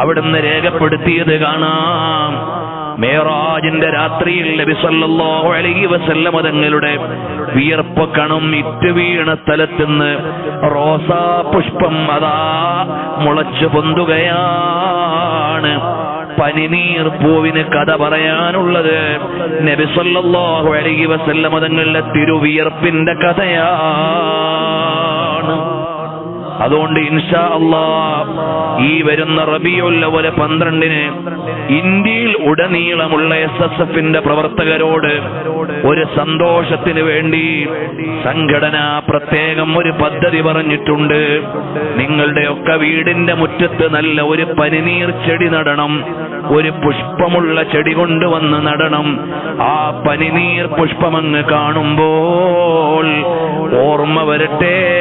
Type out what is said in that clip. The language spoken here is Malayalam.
അവിടുന്ന് രേഖപ്പെടുത്തിയത് കാണാം. മേറാജിന്റെ രാത്രിയിൽ നബി സല്ലല്ലാഹു അലൈഹി വസല്ലമ തങ്ങളുടെ വിയർപ്പ് കണം ഇറ്റ് വീണ സ്ഥലത്തുനിന്ന് റോസാ പുഷ്പം അതാ മുളച്ചു പൊന്തുകയാണ്. പനിനീർ പൂവിന് കഥ പറയാനുള്ളത് നബിസല്ലാഹു അലൈഹി വസല്ലമ തങ്ങളുടെ തിരുവിയർപ്പിന്റെ കഥയാണ് അതുകൊണ്ട് ഇൻഷാ അള്ളാ ഈ വരുന്ന റബിയുൽ അവൽ പന്ത്രണ്ടിന് ഇന്ത്യയിൽ ഉടനീളമുള്ള എസ് എസ് എഫിന്റെ പ്രവർത്തകരോട് ഒരു സന്തോഷത്തിന് വേണ്ടി സംഘടന പ്രത്യേകം ഒരു പദ്ധതി പറഞ്ഞിട്ടുണ്ട്. നിങ്ങളുടെയൊക്കെ വീടിന്റെ മുറ്റത്ത് നല്ല ഒരു പനിനീർ ചെടി നടണം. ഒരു പുഷ്പമുള്ള ചെടി കൊണ്ടുവന്ന് നടണം. ആ പനിനീർ പുഷ്പമങ്ങ് കാണുമ്പോൾ ഓർമ്മ വരട്ടെ.